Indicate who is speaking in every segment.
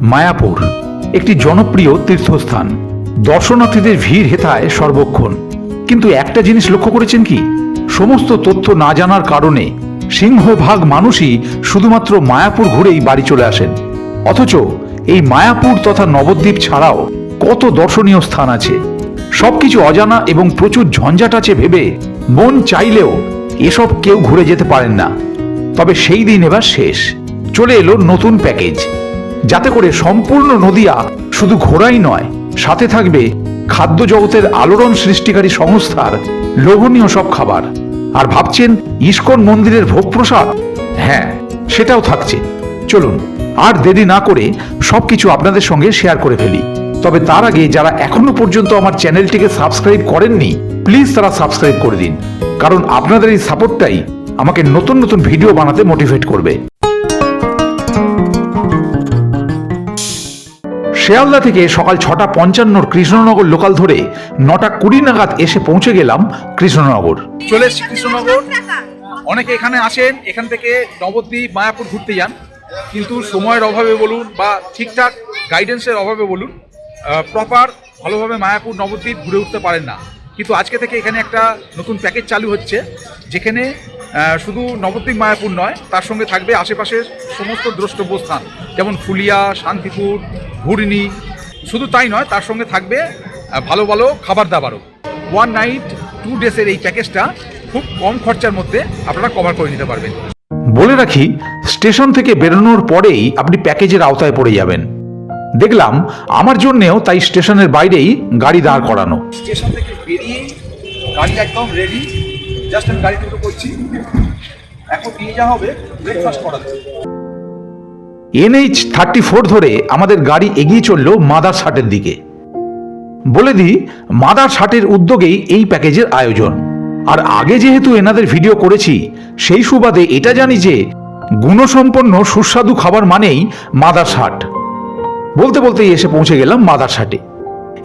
Speaker 1: মায়াপুর, একটি জনপ্রিয় তীর্থস্থান। দর্শনার্থীদের ভিড় হেথায় সর্বক্ষণ। কিন্তু একটা জিনিস লক্ষ্য করেছেন কি? সমস্ত তথ্য না জানার কারণে সিংহভাগ মানুষই শুধুমাত্র মায়াপুর ঘুরেই বাড়ি চলে আসেন। অথচ এই মায়াপুর তথা নবদ্বীপ ছাড়াও কত দর্শনীয় স্থান আছে। সবকিছু অজানা এবং প্রচুর ঝঞ্ঝাট আছে ভেবে মন চাইলেও এসব কেউ ঘুরে যেতে পারেন না। তবে সেই দিন এবার শেষ। চলে এলো নতুন প্যাকেজ। যাতে করে সম্পূর্ণ নদিয়া শুধু ঘোরাই নয়, সাথে থাকবে খাদ্য জগতের আলোড়ন সৃষ্টিকারী সংস্থার লোভনীয় সব খাবার। আর ভাবছেন ইস্কন মন্দিরের ভোগ প্রসাদ হ্যাঁ সেটাও থাকছে। চলুন, আর দেরি না করে সবকিছু আপনাদের সঙ্গে শেয়ার করে ফেলি। তবে তার আগে যারা এখনও পর্যন্ত আমার চ্যানেলটিকে সাবস্ক্রাইব করেননি, প্লিজ তারা সাবস্ক্রাইব করে দিন। কারণ আপনাদের এই সাপোর্টটাই আমাকে নতুন নতুন ভিডিও বানাতে মোটিভেট করবে। শিয়ালদা থেকে সকাল ছটা পঞ্চান্নর কৃষ্ণনগর লোকাল ধরে নটা কুড়ি নাগাদ এসে পৌঁছে গেলাম কৃষ্ণনগর।
Speaker 2: চলে এসছি কৃষ্ণনগর। অনেকে এখানে আসেন, এখান থেকে নবদ্বীপ, মায়াপুর ঘুরতে যান। কিন্তু সময়ের অভাবে বলুন বা ঠিকঠাক গাইডেন্সের অভাবে বলুন প্রপার ভালোভাবে মায়াপুর, নবদ্বীপ ঘুরে উঠতে পারেন না। কিন্তু আজকে থেকে এখানে একটা নতুন প্যাকেজ চালু হচ্ছে, যেখানে শুধু নবদ্বীপ, মায়াপুর নয়, তার সঙ্গে থাকবে আশেপাশের সমস্ত দ্রষ্টব্য স্থান, যেমন ফুলিয়া, শান্তিপুর ঘুরনি শুধু তাই নয় তার সঙ্গে থাকবে ভালো ভালো খাবার দাবারও। ওয়ান নাইট টু ডেসের এই প্যাকেজটা খুব কম খরচার মধ্যে আপনারা কভার করে নিতে পারবেন।
Speaker 1: বলে রাখি স্টেশন থেকে বেরোনোর পরেই আপনি প্যাকেজের আওতায় পড়ে যাবেন। দেখলাম আমার জন্যেও তাই স্টেশনের বাইরেই গাড়ি দাঁড় করানো।
Speaker 2: স্টেশন থেকে বেরিয়ে গাড়ি একদম রেডি জাস্ট আমি গাড়ি দুটো করছি। এখন নিয়ে যাওয়া হবে ব্রেকফাস্ট করাতে।
Speaker 1: এনএইচ থার্টি ফোর ধরে আমাদের গাড়ি এগিয়ে চলল মাদার শাটের দিকে। বলে দিই, মাদার শাটের উদ্যোগেই এই প্যাকেজের আয়োজন। আর আগে যেহেতু এনাদের ভিডিও করেছি, সেই সুবাদে এটা জানি যে গুণসম্পন্ন সুস্বাদু খাবার মানেই মাদার শাট বলতে বলতেই এসে পৌঁছে গেলাম মাদার শাটে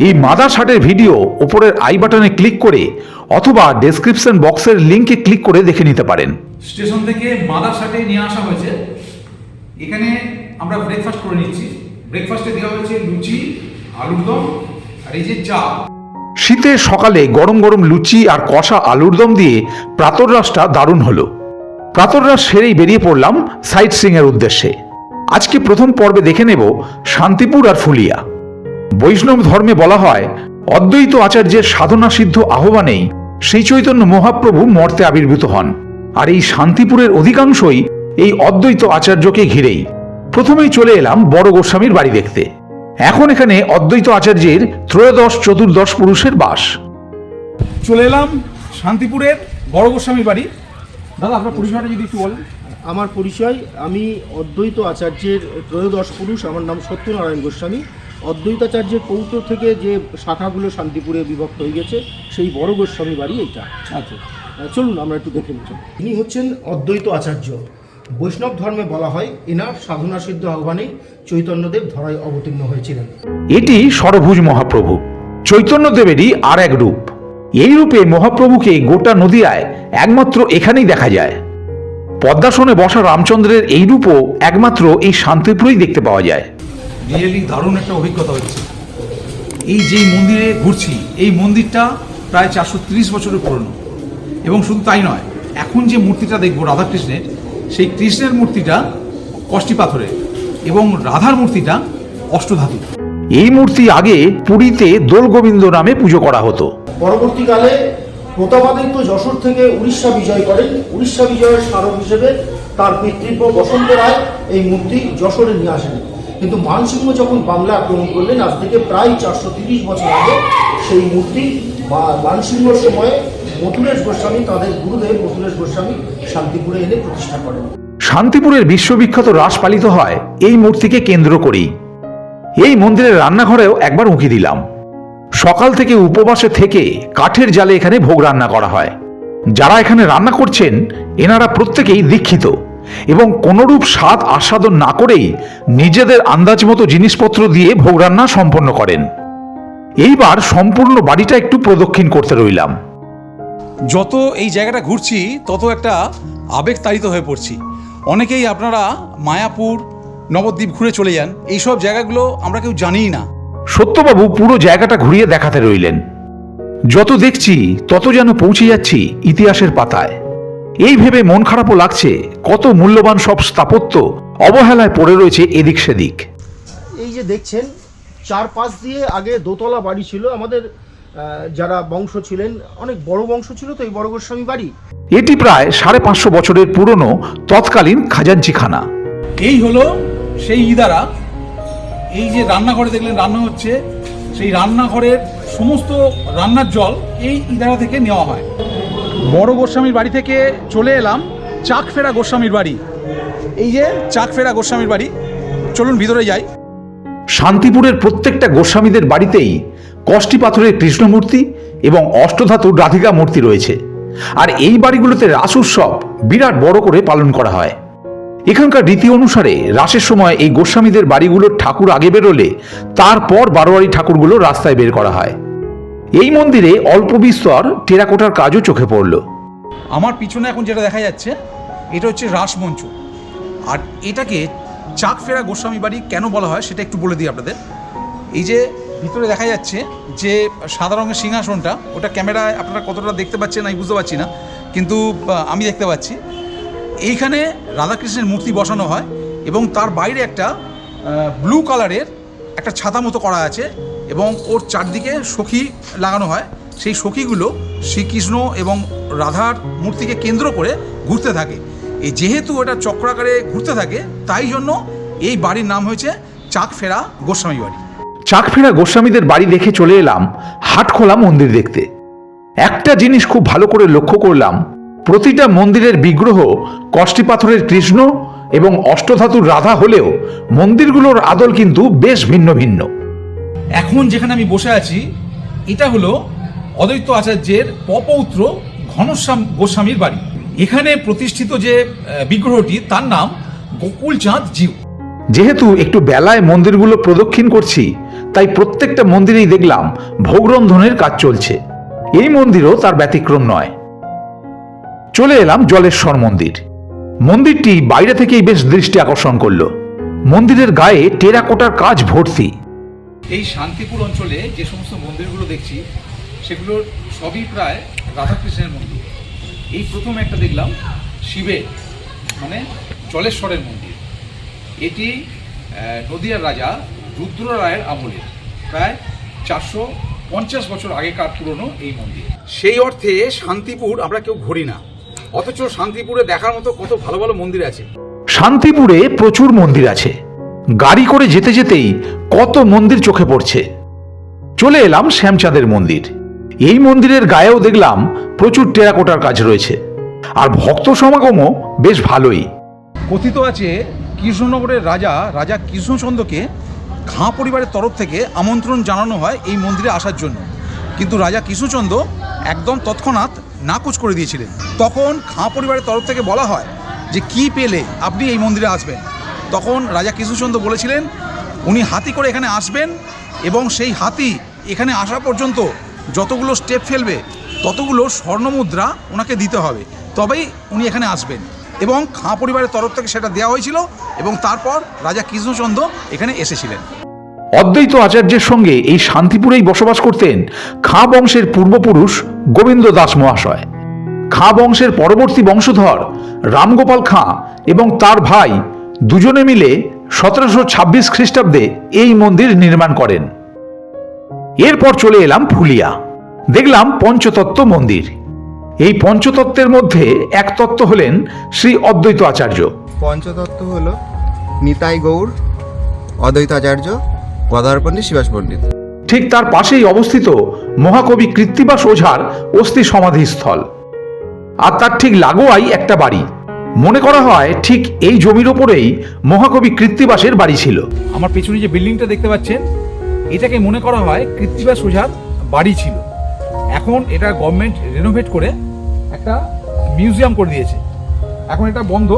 Speaker 1: এই মাদার শাটের ভিডিও ওপরের আই বাটনে ক্লিক করে অথবা ডেসক্রিপশন বক্সের লিঙ্কে ক্লিক করে দেখে নিতে পারেন।
Speaker 2: স্টেশন থেকে মাদার সাথে নিয়ে আসা হয়েছে। এখানে আমরা ব্রেকফাস্ট করে নিচ্ছি। ব্রেকফাস্টে দেওয়া হয়েছে লুচি, আলুর দম আর এই যে চা।
Speaker 1: শীতের সকালে গরম গরম লুচি আর কষা আলুর দম দিয়ে প্রাতরাসটা দারুণ হলো। প্রাতরাস সেরেই বেরিয়ে পড়লাম সাইট সিং এর উদ্দেশ্যে। আজকে প্রথম পর্বে দেখে নেব শান্তিপুর আর ফুলিয়া। বৈষ্ণব ধর্মে বলা হয়, অদ্বৈত আচার্যের সাধনা সিদ্ধ আহ্বানেই শ্রী চৈতন্য মহাপ্রভু মর্তে আবির্ভূত হন। আর এই শান্তিপুরের অধিকাংশই এই অদ্বৈত আচার্যকে ঘিরেই। প্রথমেই চলে এলাম বড় গোস্বামীর বাড়ি দেখতে। এখন এখানে অদ্বৈত আচার্যের ত্রয়োদশ চতুর্দশ পুরুষের বাস।
Speaker 2: চলে এলাম শান্তিপুরের বড় গোস্বামীর বাড়ি। দাদা আপনার পরিষেবাটা যদি একটু বলেন।
Speaker 3: আমার পরিচয় আমি অদ্বৈত আচার্যের ত্রয়োদশ পুরুষ আমার নাম সত্যনারায়ণ গোস্বামী। অদ্বৈতাচার্যের পৌত্র থেকে যে শাখাগুলো শান্তিপুরে বিভক্ত হয়ে গেছে সেই বড় গোস্বামী বাড়ি এইটা।
Speaker 2: আচ্ছা।
Speaker 3: চলুন আমরা একটু দেখে নিচ্ছি তিনি হচ্ছেন অদ্বৈত আচার্য। বৈষ্ণব ধর্মে বলা হয় এনার সাধনা সিদ্ধ আহ্বানেই চৈতন্যদেব ধরায় অবতীর্ণ হয়েছিলেন।
Speaker 1: এটি সরভুজ মহাপ্রভু। চৈতন্যদেবেরই আর এক রূপ। এই রূপে মহাপ্রভুকে গোটা নদিয়ায় একমাত্র এখানেই দেখা যায়। পদ্মাসনে বসা রামচন্দ্রের এই রূপও একমাত্র এই শান্তিপুরেই দেখতে পাওয়া যায়।
Speaker 2: রিয়েলি দারুণ একটা অভিজ্ঞতা হচ্ছে এই যে মন্দিরে ঘুরছি এই মন্দিরটা প্রায় চারশো তিরিশ বছরের পুরনো। এবং শুধু তাই নয় এখন যে মূর্তিটা দেখব রাধাকৃষ্ণের সেই কৃষ্ণের মূর্তিটা কষ্টি পাথরের এবং রাধার মূর্তিটা অষ্টধাতু।
Speaker 1: এই মূর্তি আগে পুরীতে দোল গোবিন্দ নামে পুজো করা হতো।
Speaker 3: পরবর্তীকালে প্রতাপাদিত্য যশোর থেকে উড়িষ্যা বিজয় করেন। উড়িষ্যা বিজয়ের স্মারক হিসেবে তার পিতৃব্য বসন্ত রায় এই মূর্তি যশোরে নিয়ে আসেন। কিন্তু মানসিংহ যখন বাংলা আক্রমণ করলেন আজ থেকে প্রায় চারশো তিরিশ বছর আগে সেই মূর্তি বা মানসিংহর সময়ে মথুরেশ গোস্বামী, তাদের গুরুদেব মথুরেশ গোস্বামী শান্তিপুরে এনে প্রতিষ্ঠা করেন।
Speaker 1: শান্তিপুরের বিশ্ববিখ্যাত রাস পালিত হয়, এই মূর্তিকে কেন্দ্র করেই। এই মন্দিরের রান্নাঘরেও একবার উঁকি দিলাম। সকাল থেকে উপবাসে থেকে কাঠের জালে এখানে ভোগ রান্না করা হয়। যারা এখানে রান্না করছেন, এনারা প্রত্যেকেই দীক্ষিত এবং কোনরূপ স্বাদ আস্বাদন না করেই নিজেদের আন্দাজ মতো জিনিসপত্র দিয়ে ভোগ রান্না সম্পন্ন করেন। এইবার সম্পূর্ণ বাড়িটা একটু প্রদক্ষিণ করতে রইলাম।
Speaker 4: যত এই জায়গাটা ঘুরছি তত একটা আবেগ তাড়িত হয়ে পড়ছি। অনেকেই আপনারা মায়াপুর
Speaker 2: নবদ্বীপ ঘুরে চলে যান এইসব জায়গাগুলো আমরা কেউ জানিই না।
Speaker 1: সত্যবাবু পুরো জায়গাটা ঘুরিয়ে দেখাতে রইলেন। যত দেখছি তত যেন পৌঁছে যাচ্ছি ইতিহাসের পাতায়। এই ভেবে মন খারাপও লাগছে কত মূল্যবান সব স্থাপত্য অবহেলায় পড়ে রয়েছে এদিক সেদিক।
Speaker 3: এই যে দেখছেন চার পাশ দিয়ে আগে দোতলা বাড়ি ছিল আমাদের যারা বংশ ছিলেন অনেক বড় বংশ ছিল তো এই বড় গোস্বামী বাড়ি।
Speaker 1: এটি প্রায় সাড়ে পাঁচশো বছরের পুরনো তৎকালীন খাজাঞ্চিখানা।
Speaker 2: এই হলো সেই ইদারা। এই যে রান্নাঘরে দেখলেন রান্না হচ্ছে সেই রান্নাঘরের সমস্ত রান্নার জল এই ইদারা থেকে নেওয়া হয়। বড় গোস্বামীর বাড়ি থেকে চলে এলাম চাকফেরা গোস্বামীর বাড়ি। এই যে চাকফেরা গোস্বামীর বাড়ি চলুন ভিতরে যাই।
Speaker 1: শান্তিপুরের প্রত্যেকটা গোস্বামীদের বাড়িতেই কষ্টি পাথরের কৃষ্ণমূর্তি এবং অষ্টধাতুর রাধিকা মূর্তি রয়েছে। আর এই বাড়িগুলোতে রাস উৎসব বিরাট বড় করে পালন করা হয়। এখানকার রীতি অনুসারে রাসের সময় এই গোস্বামীদের বাড়িগুলোর ঠাকুর আগে বেরোলে তারপর বারোয়ারি ঠাকুরগুলো রাস্তায় বের করা হয়। এই মন্দিরে অল্প বিস্তর টেরাকোটার কাজও চোখে পড়ল।
Speaker 2: আমার পিছনে এখন যেটা দেখা যাচ্ছে, এটা হচ্ছে রাসমঞ্চ আর এটাকে চাকফেরা গোস্বামী বাড়ি কেন বলা হয় সেটা একটু বলে দিই আপনাদের। এই যে ভিতরে দেখা যাচ্ছে যে সাদা রঙের সিংহাসনটা, ওটা ক্যামেরায় আপনারা কতটা দেখতে পাচ্ছেন আমি বুঝতে পারছি না, কিন্তু আমি দেখতে পাচ্ছি। এইখানে রাধাকৃষ্ণের মূর্তি বসানো হয় এবং তার বাইরে একটা ব্লু কালারের একটা ছাতা মতো করা আছে এবং ওর চারদিকে সখী লাগানো হয়। সেই সখীগুলো শ্রীকৃষ্ণ এবং রাধার মূর্তিকে কেন্দ্র করে ঘুরতে থাকে। এই যেহেতু এটা চক্রাকারে ঘুরতে থাকে, তাই জন্য এই বাড়ির নাম হয়েছে চাক ফেরা গোস্বামী বাড়ি।
Speaker 1: চাকফেরা গোস্বামীদের বাড়ি দেখে চলে এলাম হাটখোলা মন্দির দেখতে। একটা জিনিস খুব ভালো করে লক্ষ্য করলাম প্রতিটা মন্দিরের বিগ্রহ কষ্টি পাথরের কৃষ্ণ এবং অষ্টধাতুর রাধা হলেও মন্দিরগুলোর আদল কিন্তু বেশ ভিন্ন ভিন্ন।
Speaker 2: এখন যেখানে আমি বসে আছি এটা হলো অদ্বৈত আচার্যের পপৌত্র ঘনশ্যাম গোস্বামীর বাড়ি। এখানে প্রতিষ্ঠিত যে বিগ্রহটি তার নাম গোকুলচাঁদ জিউ।
Speaker 1: যেহেতু একটু বেলায় মন্দিরগুলো প্রদক্ষিণ করছি তাই প্রত্যেকটা মন্দিরেই দেখলাম ভোগরন্ধনের কাজ চলছে। এই মন্দিরও তার ব্যতিক্রম নয়। চলে এলাম জলেশ্বর মন্দির। মন্দিরটি বাইরে থেকেই বেশ দৃষ্টি আকর্ষণ করল। মন্দিরের গায়ে টেরাকোটার কাজ ভর্তি।
Speaker 5: এই শান্তিপুর অঞ্চলে যে সমস্ত মন্দিরগুলো দেখছি সেগুলোর সবই প্রায় রাধাকৃষ্ণের মন্দির। এই প্রথম একটা দেখলাম শিবের মানে জলেশ্বরের মন্দির। এটি নদিয়ার রাজা রুদ্র রায়ের আমলের প্রায় চারশো পঞ্চাশ বছর আগেকার পুরনো এই মন্দির। সেই অর্থে শান্তিপুর আমরা কেউ ঘুরি না। অথচ শান্তিপুরে দেখার মতো কত ভালো ভালো মন্দির আছে।
Speaker 1: শান্তিপুরে প্রচুর মন্দির আছে। গাড়ি করে যেতে যেতেই কত মন্দির চোখে পড়ছে। চলে এলাম শ্যামচাঁদের মন্দির। এই মন্দিরের গায়েও দেখলাম প্রচুর টেরাকোটার কাজ রয়েছে। আর ভক্ত সমাগমও বেশ ভালোই।
Speaker 2: কথিত আছে কৃষ্ণনগরের রাজা রাজা কৃষ্ণচন্দ্রকে খাঁ পরিবারের তরফ থেকে আমন্ত্রণ জানানো হয় এই মন্দিরে আসার জন্য। কিন্তু রাজা কৃষ্ণচন্দ্র একদম তৎক্ষণাৎ নাকচ করে দিয়েছিলেন। তখন খাঁ পরিবারের তরফ থেকে বলা হয় যে, কি পেলে? আপনি এই মন্দিরে আসবেন। তখন রাজা কৃষ্ণচন্দ্র বলেছিলেন, উনি হাতি করে এখানে আসবেন এবং সেই হাতি এখানে আসা পর্যন্ত যতগুলো স্টেপ ফেলবে, ততগুলো স্বর্ণমুদ্রা ওনাকে দিতে হবে। তবেই উনি এখানে আসবেন। এবং খাঁ পরিবারের তরফ থেকে সেটা দেওয়া হয়েছিল এবং তারপর রাজা কৃষ্ণচন্দ্র এখানে এসেছিলেন।
Speaker 1: অদ্বৈত আচার্যের সঙ্গে এই শান্তিপুরেই বসবাস করতেন খাঁ বংশের পূর্বপুরুষ গোবিন্দ দাস মহাশয়। খাঁ বংশের পরবর্তী বংশধর রামগোপাল খাঁ এবং তার ভাই দুজনে মিলে সতেরোশো ছাব্বিশ খ্রিস্টাব্দে এই মন্দির নির্মাণ করেন। এরপর চলে এলাম ফুলিয়া। দেখলাম পঞ্চতত্ত্ব মন্দির। এই পঞ্চতত্ত্বের মধ্যে এক তত্ত্ব হলেন শ্রী অদ্বৈত আচার্য।
Speaker 6: পঞ্চতত্ত্ব হল নিতাই গৌর অদ্বৈত আচার্য গদাধর পণ্ডিত শিবাস পণ্ডিত।
Speaker 1: ঠিক তার পাশেই অবস্থিত মহাকবি কৃত্তিবাস ওঝার অস্থি সমাধিস্থল। আর তার ঠিক লাগোয়াই একটা বাড়ি। মনে করা হয় ঠিক এই জমির ওপরেই মহাকবি কৃত্তিবাসের বাড়ি ছিল।
Speaker 5: আমার পেছনে যে বিল্ডিংটা দেখতে পাচ্ছেন এটাকে মনে করা হয় কৃত্তিবাস ওঝার বাড়ি ছিল। এখন এটা গভর্নমেন্ট রেনোভেট করে একটা মিউজিয়াম করে দিয়েছে। এখন এটা বন্ধ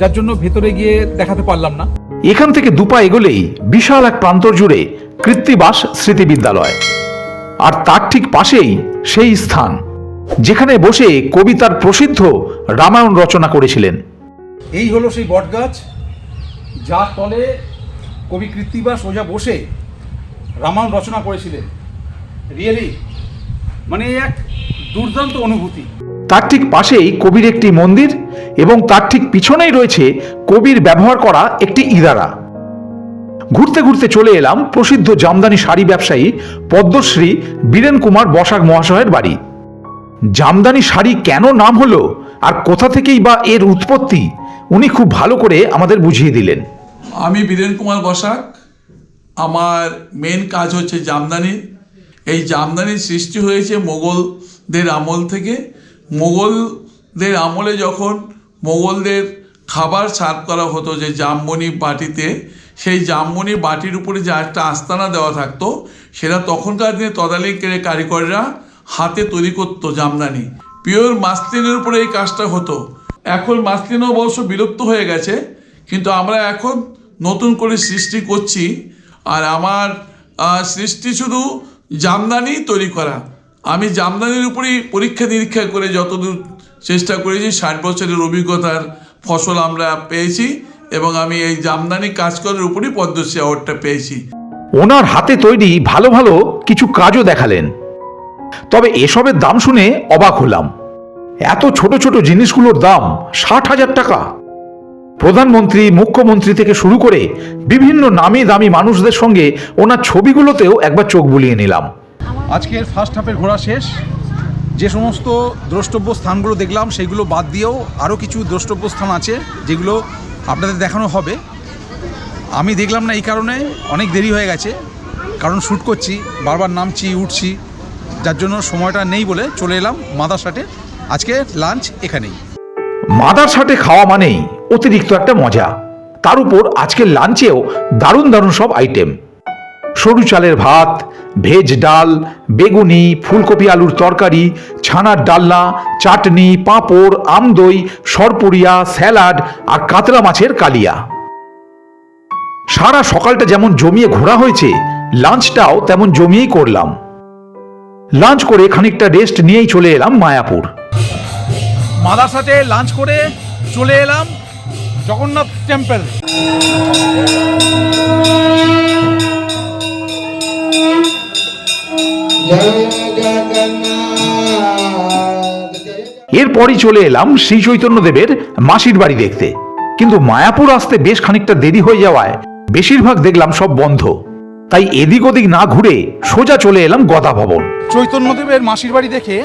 Speaker 5: যার জন্য ভেতরে গিয়ে দেখাতে পারলাম না।
Speaker 1: এখান থেকে দুপা এগোলেই বিশাল এক প্রান্তর জুড়ে কৃত্তিবাস স্মৃতি বিদ্যালয় আর তার ঠিক পাশেই সেই স্থান যেখানে বসে কবি তার প্রসিদ্ধ রামায়ণ রচনা করেছিলেন।
Speaker 2: এই হলো সেই বটগাছ যার তলে কবি কৃত্তিবা ওজা বসে রামায়ণ রচনা করেছিলেন। রিয়েলি মানে এক দুর্দান্ত অনুভূতি।
Speaker 1: তার ঠিক পাশেই কবির একটি মন্দির এবং তার ঠিক পিছনেই রয়েছে কবির ব্যবহার করা একটি ইদারা। ঘুরতে ঘুরতে চলে এলাম প্রসিদ্ধ জামদানি শাড়ি ব্যবসায়ী পদ্মশ্রী বীরেন কুমার বসাক মহাশয়ের বাড়ি। জামদানি শাড়ি কেন নাম হলো আর কোথা থেকেই বা এর উৎপত্তি, উনি খুব ভালো করে আমাদের বুঝিয়ে দিলেন।
Speaker 7: আমি বীরেন কুমার বসাক। আমার মেন কাজ হচ্ছে জামদানি। এই জামদানির সৃষ্টি হয়েছে মোগলদের আমল থেকে। মোগলদের আমলে যখন মোগলদের খাবার সার্ভ করা হতো যে জামবনি বাটিতে, সেই জামবনি বাটির উপরে যে একটা আস্তানা দেওয়া থাকতো, সেটা তখনকার দিনে তদালিকের কারিগররা হাতে তৈরি করতো জামদানি। পিওর মাসলিনের উপরে এই কাজটা হতো। এখন মাসলিনও অবশ্য বিলুপ্ত হয়ে গেছে, কিন্তু আমরা এখন নতুন করে সৃষ্টি করছি, আর আমার সৃষ্টি শুধু জামদানি তৈরি করা। আমি জামদানির উপরেই পরীক্ষা নিরীক্ষা করে যতদূর চেষ্টা করেছি, ষাট বছরের অভিজ্ঞতার ফসল আমরা পেয়েছি এবং আমি এই জামদানি কাজ করার উপরই পদ্মশ্রী অ্যাওয়ার্ডটা পেয়েছি।
Speaker 1: ওনার হাতে তৈরি ভালো ভালো কিছু কাজও দেখালেন। তবে এসবের দাম শুনে অবাক হলাম। এত ছোট ছোট জিনিসগুলোর দাম ষাট হাজার টাকা। প্রধানমন্ত্রী, মুখ্যমন্ত্রী থেকে শুরু করে বিভিন্ন নামি দামি মানুষদের সঙ্গে ওনার ছবিগুলোতেও একবার চোখ বুলিয়ে নিলাম।
Speaker 2: আজকের ফার্স্ট হাফের ঘোরা শেষ। যে সমস্ত দ্রষ্টব্য স্থানগুলো দেখলাম, সেগুলো বাদ দিয়েও আরও কিছু দ্রষ্টব্য স্থান আছে, যেগুলো আপনাদের দেখানো হবে। আমি দেখলাম না এই কারণে, অনেক দেরি হয়ে গেছে। কারণ শ্যুট করছি, বারবার নামছি, উঠছি, যার জন্য সময়টা নেই বলে চলে এলাম মাদারসাটে আজকে লাঞ্চ এখানেই।
Speaker 1: মাদার সাথে খাওয়া মানেই অতিরিক্ত একটা মজা। তার উপর আজকের লাঞ্চেও দারুণ দারুণ সব আইটেম সরু চালের ভাত ভেজ ডাল, বেগুনি, ফুলকপি আলুর তরকারি, ছানার ডালনা, চাটনি, পাঁপড় আমদই সরপুরিয়া, স্যালাড আর কাতলা মাছের কালিয়া। সারা সকালটা যেমন জমিয়ে ঘোরা হয়েছে, লাঞ্চটাও তেমন জমিয়েই করলাম। লাঞ্চ করে খানিকটা রেস্ট নিয়েই চলে এলাম মায়াপুর।
Speaker 2: মাদারসাটে লাঞ্চ করে চলে এলাম জগন্নাথ টেম্পল।
Speaker 1: এরপরই চলে এলাম শ্রী চৈতন্যদেবের মাসির বাড়ি দেখতে। কিন্তু মায়াপুর আসতে বেশ খানিকটা দেরি হয়ে যাওয়ায় বেশিরভাগ দেখলাম সব বন্ধ। তাই এদিক ওদিক না ঘুরে সোজা চলে এলাম গদা ভবন।
Speaker 2: চৈতন্যদেবের মাসির বাড়ি দেখে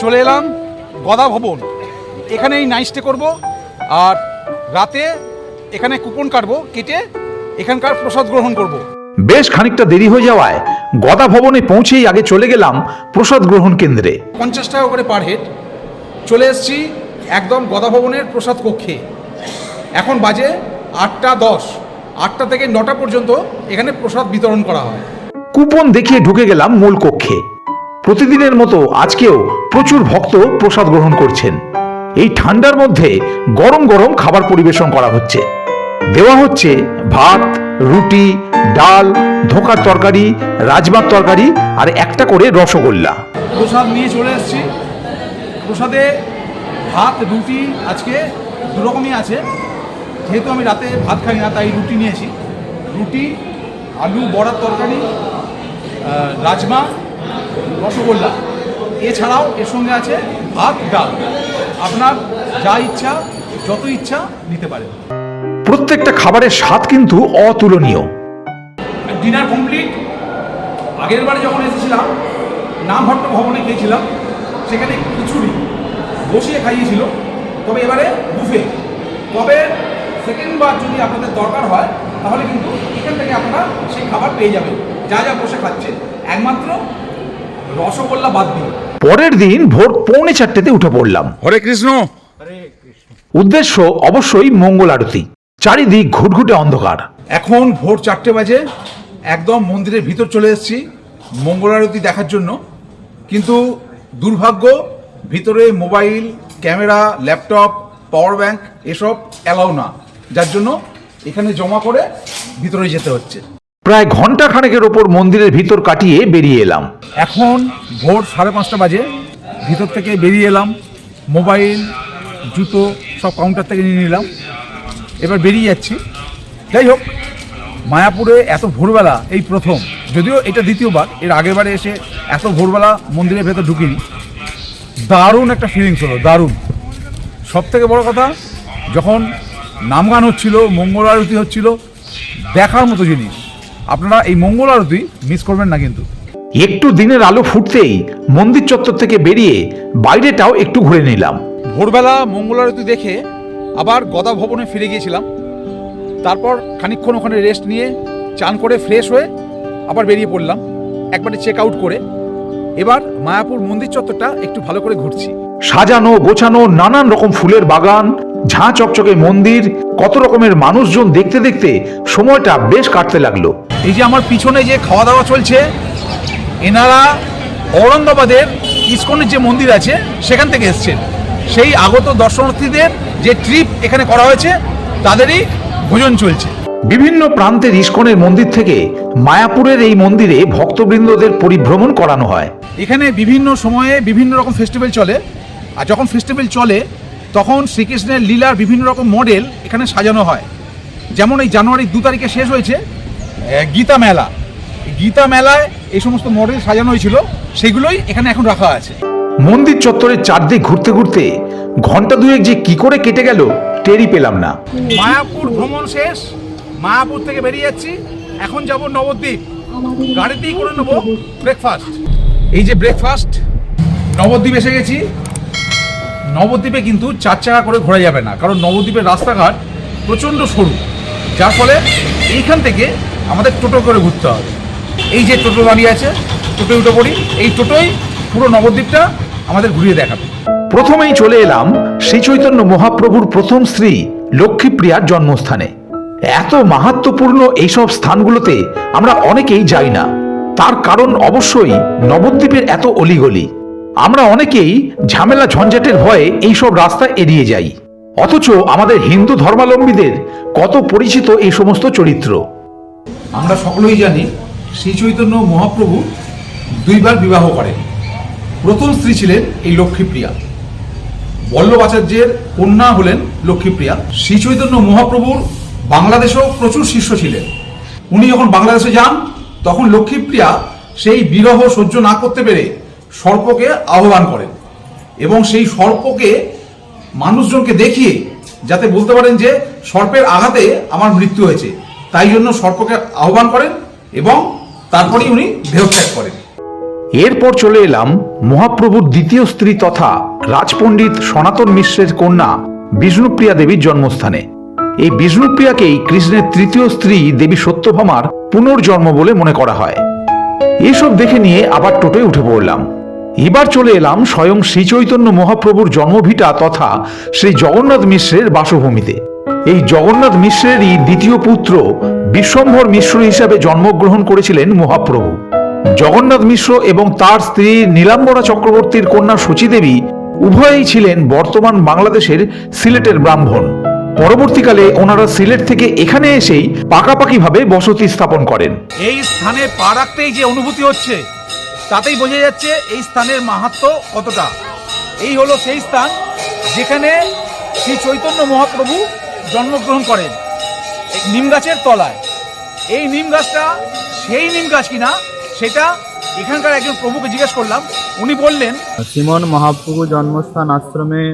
Speaker 2: চলে এলাম গদা ভবন। এখানেই নাইট স্টে করব আর রাতে এখানে কুপন কাটবো, কেটে এখানকার প্রসাদ গ্রহণ করব।
Speaker 1: বেশ খানিকটা দেরি হয়ে যাওয়ায় গদা ভবনে পৌঁছেই আগে চলে গেলাম প্রসাদ গ্রহণ কেন্দ্রে।
Speaker 2: পঞ্চাশ টাকা করে পার হেড চলে এসেছি একদম গদা ভবনের প্রসাদ কক্ষে। এখন বাজে আটটা দশ। আটটা থেকে নটা পর্যন্ত এখানে প্রসাদ বিতরণ করা হয়।
Speaker 1: কুপন দেখিয়ে ঢুকে গেলাম মূল কক্ষে। প্রতিদিনের মতো আজকেও প্রচুর ভক্ত প্রসাদ গ্রহণ করছেন। এই ঠান্ডার মধ্যে গরম গরম খাবার পরিবেশন করা হচ্ছে। দেওয়া হচ্ছে ভাত, রুটি, ডাল, ধোকার তরকারি, রাজমার তরকারি আর একটা করে রসগোল্লা।
Speaker 2: প্রসাদ নিয়ে চলে এসেছি। প্রসাদে ভাত, রুটি আজকে দু রকমই আছে। যেহেতু আমি রাতে ভাত খাই না, তাই রুটি নিয়েছি। রুটি, আলু, বড়ার তরকারি রাজমা, রসগোল্লা। এছাড়াও এর সঙ্গে আছে ভাত, ডাল। আপনার যা ইচ্ছা, যত ইচ্ছা নিতে পারেন।
Speaker 1: প্রত্যেকটা খাবারের স্বাদ কিন্তু অতুলনীয়।
Speaker 2: ডিনার কমপ্লিট আগের বারে যখন এসেছিলাম নামভট্ট ভবনে গিয়েছিলাম সেখানে খিচুড়ি বসিয়ে খাইয়েছিল। তবে এবারে বুফে তবে সেকেন্ড বার যদি আপনাদের দরকার হয় তাহলে কিন্তু এখান থেকে আপনারা সেই খাবার পেয়ে যাবেন। যা যা বসে খাচ্ছেন। একমাত্র রসগোল্লা বাদ দিয়ে।
Speaker 1: পরের দিন ভোর পৌনে চারটেতে উঠে পড়লাম।
Speaker 5: হরে কৃষ্ণ।
Speaker 1: উদ্দেশ্য অবশ্যই মঙ্গল আরতি। চারিদিক ঘুটঘুটে অন্ধকার।
Speaker 2: এখন ভোর চারটে বাজে একদম মন্দিরের ভিতর চলে এসেছি মঙ্গল আরতি দেখার জন্য। কিন্তু দুর্ভাগ্য ভিতরে mobile camera laptop power bank এসব অ্যালাউ না। যার জন্য এখানে জমা করে ভিতরে যেতে হচ্ছে।
Speaker 1: প্রায় ঘণ্টা খানেকের ওপর মন্দিরের ভিতর কাটিয়ে বেরিয়ে এলাম।
Speaker 2: এখন ভোর সাড়ে পাঁচটা বাজে ভিতর থেকে বেরিয়ে এলাম মোবাইল জুতো সব কাউন্টার থেকে নিয়ে নিলাম। এবার বেরিয়ে যাচ্ছি। যাই হোক মায়াপুরে এত ভোরবেলা এই প্রথম যদিও এটা দ্বিতীয়বার এর আগের বারে এসে এত ভোরবেলা মন্দিরের ভেতর ঢুকিনি। দারুণ একটা ফিলিংস হলো দারুণ। সব থেকে বড় কথা যখন নামগান হচ্ছিল মঙ্গল আরতি হচ্ছিল দেখার মতো জিনিস। আপনারা এই মঙ্গল আরতি মিস করবেন না কিন্তু।
Speaker 1: একটু দিনের আলো ফুটতেই মন্দির চত্বর থেকে বেরিয়ে বাইরেটাও একটু ঘুরে নিলাম।
Speaker 2: ভোরবেলা মঙ্গল আরতি দেখে আবার গদা ভবনে ফিরে গিয়েছিলাম। তারপর খানিকক্ষণ ওখানে রেস্ট নিয়ে চান করে ফ্রেশ হয়ে আবার বেরিয়ে পড়লাম। একবারে চেক আউট করে এবার মায়াপুর মন্দির চত্বরটা একটু ভালো করে ঘুরছি।
Speaker 1: সাজানো গোছানো নানান রকম ফুলের বাগান ঝাঁ চকচকে মন্দির কত রকমের মানুষজন দেখতে দেখতে সময়টা বেশ কাটতে লাগল।
Speaker 2: এই যে আমার পিছনে যে খাওয়া দাওয়া চলছে এনারা ঔরঙ্গাবাদের ইস্কনের যে মন্দির আছে সেখান থেকে এসছেন। সেই আগত দর্শনার্থীদের যে ট্রিপ এখানে করা হয়েছে তাদেরই ভোজন চলছে।
Speaker 1: বিভিন্ন প্রান্তের ইস্কনের মন্দির থেকে মায়াপুরের এই মন্দিরে ভক্তবৃন্দদের পরিভ্রমণ করানো হয়।
Speaker 2: এখানে বিভিন্ন সময়ে বিভিন্ন রকম ফেস্টিভ্যাল চলে। আর যখন ফেস্টিভ্যাল চলে তখন শ্রীকৃষ্ণের লীলার বিভিন্ন রকম মডেল এখানে সাজানো হয়। যেমন এই জানুয়ারির দু তারিখে শেষ হয়েছে গীতা মেলা। গীতা মেলায় এই সমস্ত মডেল সাজানো হয়েছিল সেগুলোই এখানে এখন রাখা আছে।
Speaker 1: মন্দির চত্বরের চারদিক ঘুরতে ঘুরতে ঘণ্টা দুয়েক যে কি করে কেটে গেল, টেরই পেলাম না।
Speaker 2: মায়াপুর ভ্রমণ শেষ, মায়াপুর থেকে বেরিয়ে যাচ্ছি। এখন যাব নবদ্বীপ। গাড়িতেই করে নেব ব্রেকফাস্ট এই যে ব্রেকফাস্ট নবদ্বীপ এসে গেছি। নবদ্বীপে কিন্তু চার চাকা করে ঘোরা যাবে না, কারণ নবদ্বীপের রাস্তাঘাট প্রচণ্ড সরু। যার ফলে এইখান থেকে আমাদের টোটো করে ঘুরতে হবে। এই যে টোটো দাঁড়িয়ে আছে টোটো উঠে পড়ি। এই টোটোই পুরো নবদ্বীপটা আমাদের ঘুরিয়ে দেখাবে।
Speaker 1: প্রথমেই চলে এলাম শ্রী চৈতন্য মহাপ্রভুর প্রথম স্ত্রী লক্ষ্মীপ্রিয়ার জন্মস্থানে। এত মাহাত্মপূর্ণ এইসব স্থানগুলোতে আমরা অনেকেই যাই না। তার কারণ অবশ্যই নবদ্বীপের এত অলিগলি। আমরা অনেকেই ঝামেলা ঝঞ্ঝাটের ভয়ে এইসব রাস্তা এড়িয়ে যাই। অথচ আমাদের হিন্দু ধর্মাবলম্বীদের কত পরিচিত এই সমস্ত চরিত্র।
Speaker 2: আমরা সকলেই জানি শ্রী চৈতন্য মহাপ্রভু দুইবার বিবাহ করেন। প্রথম স্ত্রী ছিলেন এই লক্ষ্মীপ্রিয়া। বল্লভাচার্যের কন্যা হলেন লক্ষ্মীপ্রিয়া। শ্রী চৈতন্য মহাপ্রভুর বাংলাদেশেও প্রচুর শিষ্য ছিলেন। উনি যখন বাংলাদেশে যান, তখন লক্ষ্মীপ্রিয়া সেই বিরহ সহ্য না করতে পেরে সর্পকে আহ্বান করেন এবং সেই সর্পকে মানুষজনকে দেখিয়ে যাতে বলতে পারেন যে, সর্পের আঘাতে আমার মৃত্যু হয়েছে। তাই জন্য সর্পকে আহ্বান করেন এবং তারপরেই উনি দেহত্যাগ করেন।
Speaker 1: এরপর চলে এলাম মহাপ্রভুর দ্বিতীয় স্ত্রী তথা রাজপণ্ডিত সনাতন মিশ্রের কন্যা বিষ্ণুপ্রিয়া দেবীর জন্মস্থানে। এই বিষ্ণুপ্রিয়াকেই কৃষ্ণের তৃতীয় স্ত্রী দেবী সত্যভামার পুনর্জন্ম বলে মনে করা হয়। এসব দেখে নিয়ে আবার টোটোয় উঠে পড়লাম। এবার চলে এলাম স্বয়ং শ্রী চৈতন্য মহাপ্রভুর জন্মভিটা তথা শ্রী জগন্নাথ মিশ্রের বাসভূমিতে। এই জগন্নাথ মিশ্রেরই দ্বিতীয় পুত্র বিশ্বম্ভর মিশ্র হিসাবে জন্মগ্রহণ করেছিলেন মহাপ্রভু। জগন্নাথ মিশ্র এবং তার স্ত্রী নীলাম্বরা চক্রবর্তীর কন্যা সচিদেবী উভয়েই ছিলেন বর্তমান বাংলাদেশের সিলেটের ব্রাহ্মণ। পরবর্তীকালে ওনারা সিলেট থেকে এখানে এসেই পাকাপাকিভাবে বসতি স্থাপন করেন।
Speaker 2: এই স্থানে পা রাখতেই যে অনুভূতি হচ্ছে, তাতেই বোঝা যাচ্ছে এই স্থানের মাহাত্ম কতটা। এই হলো সেই স্থান যেখানে শ্রী চৈতন্য মহাপ্রভু জন্মগ্রহণ করেন, নিম গাছের তলায়। এই নিম গাছটা সেই নিম গাছ কিনা সেটা এখানকার একজন প্রভুকে জিজ্ঞেস করলাম। উনি বললেন,
Speaker 8: শ্রীমন মহাপ্রভু জন্মস্থান আশ্রমে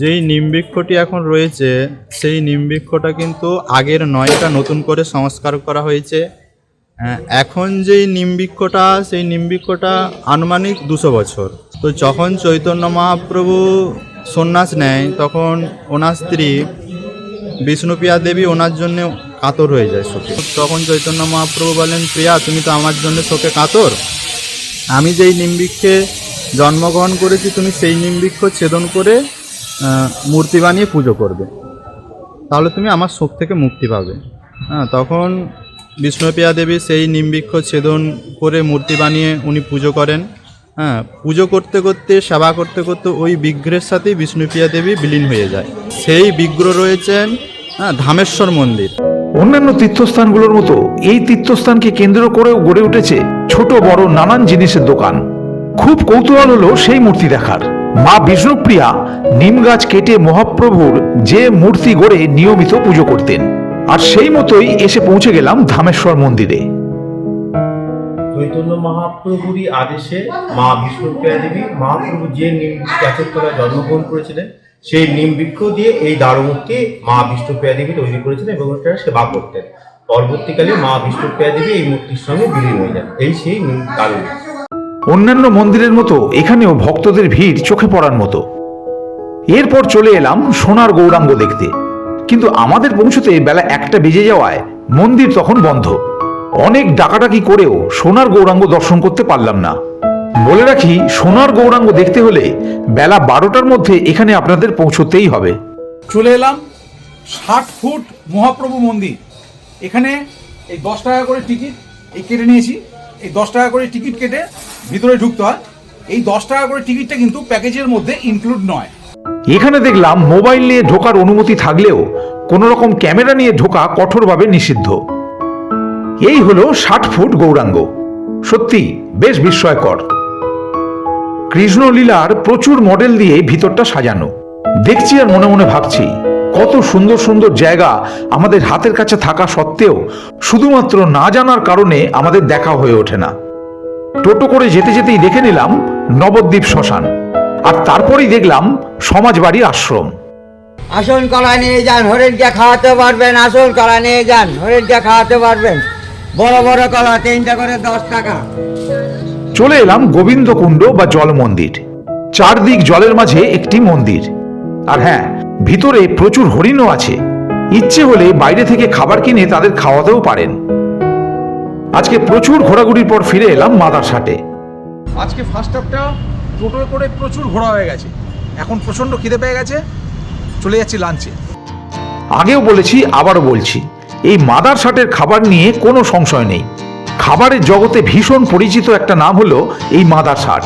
Speaker 8: যেই নিমবৃক্ষটি এখন রয়েছে, সেই নিমবৃক্ষটা কিন্তু আগের নয়টা নতুন করে সংস্কার করা হয়েছে। এখন যেই নিমবৃক্ষটা, সেই নিমবৃক্ষটা আনুমানিক দুশো বছর। তো যখন চৈতন্য মহাপ্রভু সন্ন্যাস নেয়, তখন ওনার স্ত্রী বিষ্ণুপ্রিয়া দেবী ওনার জন্য কাতর হয়ে যায় শোকে। তখন চৈতন্য মহাপ্রভু বলেন, প্রিয়া, তুমি তো আমার জন্য শোকে কাতর। আমি যেই নিম্বিক্ষে জন্মগ্রহণ করেছি, তুমি সেই নিমবৃক্ষ ছেদন করে মূর্তি বানিয়ে পুজো করবে। তাহলে তুমি আমার শোক থেকে মুক্তি পাবে। হ্যাঁ তখন বিষ্ণুপ্রিয়া দেবী সেই নিম্বিক্ষ ছেদন করে মূর্তি বানিয়ে উনি পুজো করেন। হ্যাঁ পুজো করতে করতে, সেবা করতে করতে ওই বিগ্রহের সাথেই বিষ্ণুপ্রিয়া দেবী বিলীন হয়ে যায়। সেই বিগ্রহ রয়েছেন হ্যাঁ ধামেশ্বর মন্দির।
Speaker 1: অন্যান্য তীর্থস্থানগুলোর মতো এই তীর্থস্থানকে কেন্দ্র করেও গড়ে উঠেছে ছোট বড় নানান জিনিসের দোকান। খুব কৌতূহল হলো সেই মূর্তি দেখার। মা বিষ্ণুপ্রিয়া নিম গাছ কেটে মহাপ্রভুর যে মূর্তি গড়ে নিয়মিত পুজো করতেন। আর সেই মতোই এসে পৌঁছে গেলাম ধামেশ্বর মন্দিরে।
Speaker 9: চৈতন্য মহাপ্রভুরই আদেশে মা বিষ্ণুপ্রিয়া দেবী, মহাপ্রভু যে নিম গাছের জন্মগ্রহণ করেছিলেন, সেই নিম বৃক্ষ দিয়ে এই দারুমূর্তি মা বিষ্ণুপ্রিয়া দেবী তৈরি করেছিলেন এবং এটা সেবা করতেন। পরবর্তীকালে মা বিষ্ণুপ্রিয়া দেবী এই মূর্তির সঙ্গে বিলীন হয়ে যান। এই সেই নিম দারুণ
Speaker 1: অন্যান্য মন্দিরের মতো এখানেও ভক্তদের ভিড় চোখে পড়ার মতো। এরপর চলে এলাম সোনার গৌরাঙ্গ দেখতে। কিন্তু আমাদের পৌঁছতে বেলা একটা বেজে যাওয়ায় মন্দির তখন বন্ধ। অনেক ডাকাডাকি করেও সোনার গৌরাঙ্গ দর্শন করতে পারলাম না। বলে রাখি সোনার গৌরাঙ্গ দেখতে হলে বেলা বারোটার মধ্যে এখানে আপনাদের পৌঁছতেই হবে।
Speaker 2: চলে এলাম ষাট ফুট মহাপ্রভু মন্দির। এখানে এই দশ টাকা করে টিকিট এই কেটে নিয়েছি। এই দশ টাকা করে টিকিট কেটে ভিতরে ঢুকতে হয়। এই দশ টাকা করে টিকিটটা কিন্তু প্যাকেজের মধ্যে ইনক্লুড নয়।
Speaker 1: এখানে দেখলাম মোবাইল নিয়ে ঢোকার অনুমতি থাকলেও কোনো রকম ক্যামেরা নিয়ে ঢোকা কঠোরভাবে নিষিদ্ধ। এই হলো ষাট ফুট গৌরাঙ্গ। সত্যি, বেশ বিস্ময়কর। কৃষ্ণলীলার প্রচুর মডেল দিয়ে ভিতরটা সাজানো। দেখছি আর মনে মনে ভাবছি, কত সুন্দর সুন্দর জায়গা আমাদের হাতের কাছে থাকা সত্ত্বেও শুধুমাত্র না জানার কারণে আমাদের দেখা হয়ে ওঠে না। টোটো করে যেতে যেতেই দেখে নিলাম নবদ্বীপ শ্মশান। আর তারপরেই দেখলাম সমাজবাড়ি আশ্রম।
Speaker 10: আসন কলা নিয়ে যান, হরিণকে খাওয়াতে পারবেন আসন কলা নিয়ে যান, হরিণকে খাওয়াতে পারবেন। বড় বড় কলা তিনটা করে দশ টাকা।
Speaker 1: চলে এলাম গোবিন্দকুণ্ড বা জল মন্দির। চারদিক জলের মাঝে একটি মন্দির। আর হ্যাঁ ভিতরে প্রচুর হরিণও আছে। ইচ্ছে হলে বাইরে থেকে খাবার কিনে তাদের খাওয়াতেও পারেন। আজকে প্রচুর ঘোরাঘুরির পর ফিরে এলাম মাদার মাদারসাটে
Speaker 2: আজকে ফার্স্ট হাফটা টোটো করে প্রচুর ঘোরা হয়ে গেছে। এখন প্রচণ্ড খিদে পেয়ে গেছে। চলে যাচ্ছি লাঞ্চে
Speaker 1: আগেও বলেছি আবারও বলছি। এই মাদারসাটের খাবার নিয়ে কোনো সংশয় নেই। খাবারের জগতে ভীষণ পরিচিত একটা নাম হলো এই মাদারসাট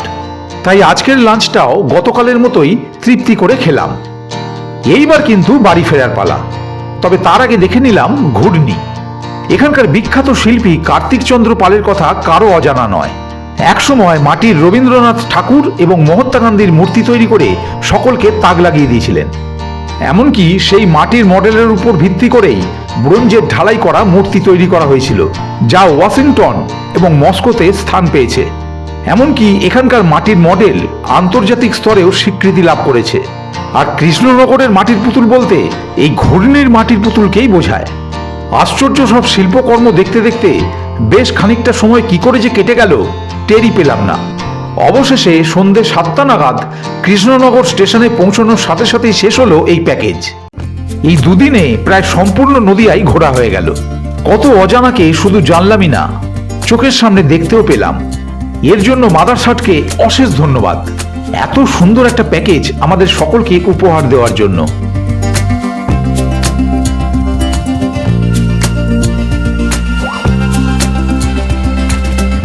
Speaker 1: তাই আজকের লাঞ্চটাও গতকালের মতোই তৃপ্তি করে খেলাম। এইবার কিন্তু বাড়ি ফেরার পালা। তবে তার আগে দেখে নিলাম ঘুর্ণি। এখানকার বিখ্যাত শিল্পী কার্তিক চন্দ্র পালের কথা কারও অজানা নয়। একসময় মাটির রবীন্দ্রনাথ ঠাকুর এবং মহাত্মা গান্ধীর মূর্তি তৈরি করে সকলকে তাক লাগিয়ে দিয়েছিলেন। এমনকি সেই মাটির মডেলের উপর ভিত্তি করেই ব্রোঞ্জের ঢালাই করা মূর্তি তৈরি করা হয়েছিল, যা ওয়াশিংটন এবং মস্কোতে স্থান পেয়েছে। এমনকি এখানকার মাটির মডেল আন্তর্জাতিক স্তরেও স্বীকৃতি লাভ করেছে। আর কৃষ্ণনগরের মাটির পুতুল বলতে এই ঘূর্ণির মাটির পুতুলকেই বোঝায়। আশ্চর্য সব শিল্পকর্ম দেখতে দেখতে বেশ খানিকটা সময় কি করে যে কেটে গেল টেরি পেলাম না। অবশেষে সন্ধে সাতটা নাগাদ কৃষ্ণনগর স্টেশনে পৌঁছানোর সাথে সাথেই শেষ হলো এই প্যাকেজ। এই দুদিনে প্রায় সম্পূর্ণ নদিয়াই ঘোরা হয়ে গেল। কত অজানাকে শুধু জানলামই না, চোখের সামনে দেখতেও পেলাম। এর জন্য মাদারসাটকে অশেষ ধন্যবাদ। এত সুন্দর একটা প্যাকেজ আমাদের সকলকে উপহার দেওয়ার জন্য।